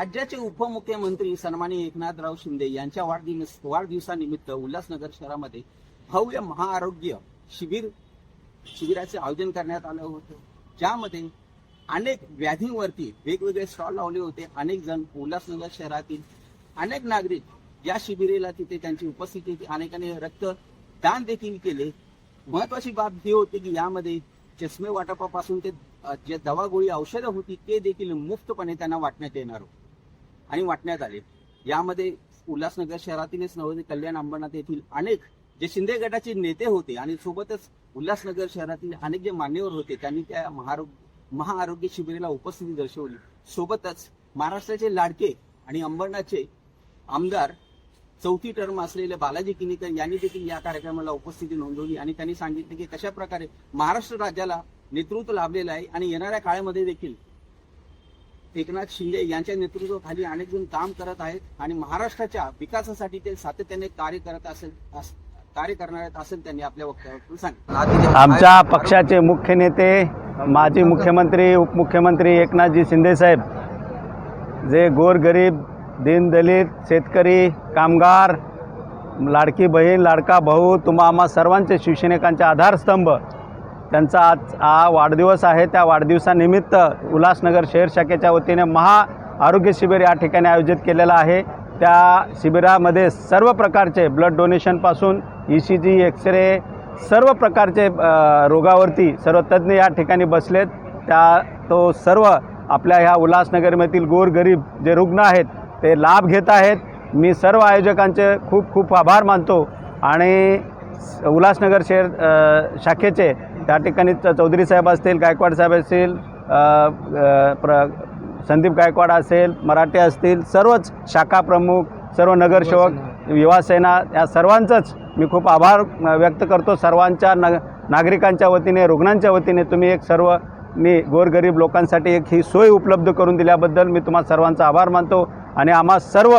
राज्याचे उपमुख्यमंत्री सन्माननीय एकनाथराव शिंदे यांच्या वाढदिवस वाढदिवसानिमित्त उल्हासनगर शहरामध्ये भव्य महाआरोग्य शिबिर शिबिराचे आयोजन करण्यात आलं होतं. ज्यामध्ये अनेक व्याधींवरती वेगवेगळे स्टॉल लावले होते. अनेक जण उल्हासनगर शहरातील अनेक नागरिक या शिबिरेला तिथे त्यांची उपस्थिती अनेकांनी रक्त रक्तदान देखील केले. महत्वाची बाब ही होती की यामध्ये चष्मे वाटपापासून ते जे दवागोळी औषधं होती ते देखील मुफ्तपणे त्यांना वाटण्यात येणार होते. आणि वाटण्यात आले. यामध्ये उल्हासनगर शहरातीलच नव्हे कल्याण अंबरनाथ येथील अनेक जे शिंदे गटाचे नेते होते आणि सोबतच उल्हासनगर शहरातील अनेक जे मान्यवर होते त्यांनी त्या महारोग्य महाआरोग्य शिबिराला उपस्थिती दर्शवली. सोबतच महाराष्ट्राचे लाडके आणि अंबरनाथचे आमदार चौथी टर्म असलेले बालाजी किनीकर यांनी देखील या कार्यक्रमाला उपस्थिती नोंदवली आणि त्यांनी सांगितले की कशा प्रकारे महाराष्ट्र राज्याला नेतृत्व लाभलेलं आहे आणि येणाऱ्या काळामध्ये देखील एकनाथ शिंदे यांच्या नेतृत्वाखाली अनेक जण काम करत आहेत आणि महाराष्ट्राच्या विकासासाठी ते सातत्याने कार्य करत असेल अस- कार्य करणार आहेत असं त्यांनी आपल्या वक्तव्यातून सांगितलं. आमच्या पक्षाचे मुख्य नेते माजी मुख्यमंत्री उपमुख्यमंत्री एकनाथजी शिंदेसाहेब जे गोरगरीब दीनदलित शेतकरी कामगार लाडकी बहीण लाडका भाऊ तुम्हा आम्हा सर्वांचे शिवसैनिकांचे आधारस्तंभ त्यांचा आज हा वाढदिवस आहे. त्या वाढदिवसानिमित्त उल्हासनगर शहर शाखेच्या वतीने महा आरोग्य शिबिर या ठिकाणी आयोजित केलेलं आहे. त्या शिबिरामध्ये सर्व प्रकारचे blood डोनेशनपासून E C G x ray सर्व प्रकारचे रोगावरती सर्व तज्ज्ञ या ठिकाणी बसलेत. त्या तो सर्व आपल्या ह्या उल्हासनगरमधील गोरगरीब जे रुग्ण आहेत ते लाभ घेत आहेत. मी सर्व आयोजकांचे खूप खूप आभार मानतो. आणि उल्हासनगर शहर शाखेचे त्या ठिकाणी चौधरी साहेब असतील गायकवाड साहेब असतील प्र संदीप गायकवाड असेल मराठे असतील सर्वच शाखा प्रमुख सर्व नगरसेवक युवासेना या सर्वांचंच मी खूप आभार व्यक्त करतो. सर्वांच्या न नागरिकांच्या वतीने रुग्णांच्या वतीने तुम्ही एक सर्व मी गोरगरीब लोकांसाठी एक ही सोय उपलब्ध करून दिल्याबद्दल मी तुम्हा सर्वांचा आभार मानतो. आणि आम्हा सर्व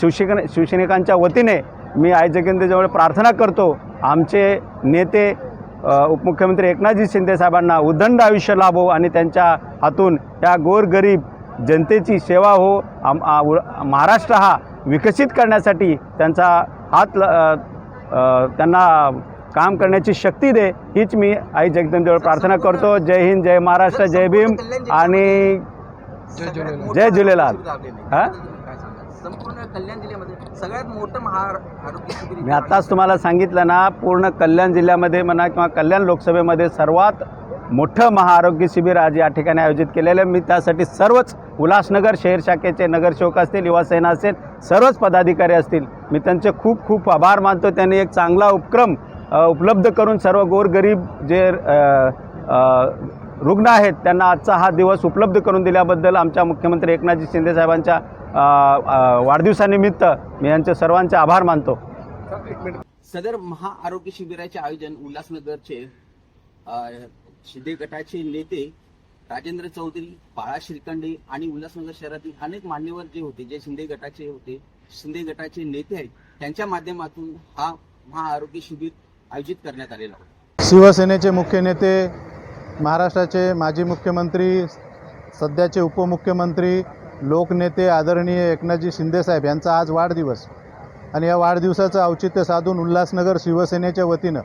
शिवसैन शिवसैनिकांच्या वतीने मी आई जगेंद्रजवळ प्रार्थना करतो. आमचे नेते उपमुख्यमंत्री एकनाथजी शिंदे साहेबांना उदंड आयुष्य लाभो आणि त्यांच्या हातून या गोरगरीब जनतेची सेवा हो आम महाराष्ट्र हा विकसित करण्यासाठी त्यांचा हात त्यांना काम करण्याची शक्ती दे हीच मी आई जगदंबेजवळ प्रार्थना करतो जय हिंद जय महाराष्ट्र जय भीम आणि जय झुलेलाल. हा? संपूर्ण कल्याण जिल्ह्यामध्ये सगळ्यात मोठं महाआरोग्य शिबिर मी आत्ताच तुम्हाला सांगितलं ना पूर्ण कल्याण जिल्ह्यामध्ये म्हणा किंवा कल्याण लोकसभेमध्ये सर्वात मोठं महाआरोग्य शिबिर आज या ठिकाणी आयोजित केलेलं आहे. मी त्यासाठी सर्वच उल्हासनगर शहर शाखेचे नगरसेवक असतील युवासेना असेल सर्वच पदाधिकारी असतील मी त्यांचे खूप खूप आभार मानतो. त्यांनी एक चांगला उपक्रम उपलब्ध करून सर्व गोरगरीब जे रुग्ण आहेत त्यांना आजचा हा दिवस उपलब्ध करून दिल्याबद्दल आमच्या मुख्यमंत्री एकनाथजी शिंदे साहेबांच्या वाढदिवसानिमित्त मी यांचे सर्वांचे आभार मानतो. सदर महाआरोग्य शिबिराचे आयोजन उल्हासनगरचे शिंदे गटाचे नेते राजेंद्र चौधरी बाळा श्रीखंडे आणि उल्हासनगर शहरातील अनेक मान्यवर जे होते जे शिंदे गटाचे होते शिंदे गटाचे नेते आहेत त्यांच्या माध्यमातून हा महाआरोग्य शिबिर आयोजित करण्यात आलेला शिवसेनेचे मुख्य नेते महाराष्ट्राचे माजी मुख्यमंत्री सध्याचे उपमुख्यमंत्री लोकनेते आदरणीय एकनाथजी शिंदेसाहेब यांचा आज वाढदिवस. आणि या वाढदिवसाचं औचित्य साधून उल्हासनगर शिवसेनेच्या वतीनं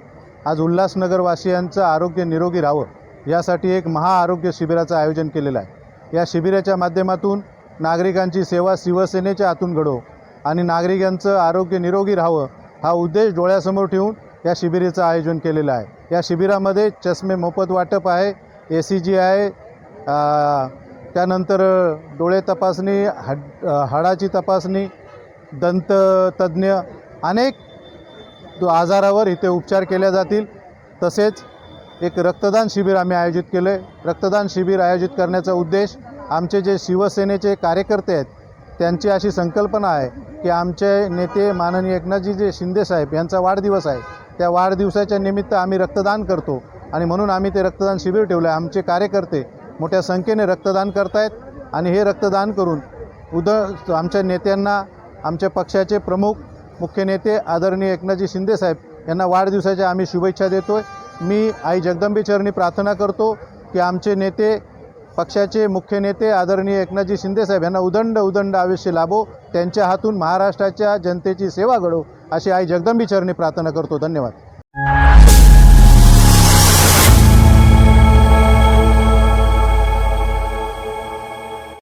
आज उल्हासनगरवासियांचं आरोग्य निरोगी राहावं यासाठी एक महाआरोग्य शिबिराचं आयोजन केलेलं आहे. या शिबिराच्या माध्यमातून नागरिकांची सेवा शिवसेनेच्या हातून घडो आणि नागरिकांचं आरोग्य निरोगी राहावं हा उद्देश डोळ्यासमोर ठेवून या शिबिराचं आयोजन केलेलं आहे. या शिबिरामध्ये चष्मे मोफत वाटप आहे ए सी जी आहे त्यानंतर डोळे तपासणी हड हाडाची तपासणी दंत तज्ज्ञ अनेक आजारावर इथे उपचार केले जातील. तसेच एक रक्तदान शिबिर आम्ही आयोजित केलं आहे रक्तदान शिबिर आयोजित करण्याचा उद्देश आमचे जे शिवसेनेचे कार्यकर्ते आहेत त्यांची अशी संकल्पना आहे की आमचे नेते माननीय एकनाथजी जे शिंदेसाहेब यांचा वाढदिवस आहे. त्या वाढदिवसाच्या निमित्त आम्ही रक्तदान करतो. आणि म्हणून आम्ही ते रक्तदान शिबिर ठेवलं आहे आमचे कार्यकर्ते मोठ्या संख्येने रक्तदान करतायत. आणि हे रक्तदान करून उद आमच्या नेत्यांना आमच्या पक्षाचे प्रमुख मुख्य नेते आदरणीय एकनाथजी शिंदेसाहेब यांना वाढदिवसाच्या आम्ही शुभेच्छा देतो आहे मी आई जगदंबे चरणी प्रार्थना करतो की आमचे नेते पक्षाचे मुख्य नेते आदरणीय एकनाथजी शिंदेसाहेब यांना उदंड उदंड आयुष्य लाभो त्यांच्या हातून महाराष्ट्राच्या जनतेची सेवा घडो अशी आई जगदंबी चरणी प्रार्थना करतो. धन्यवाद.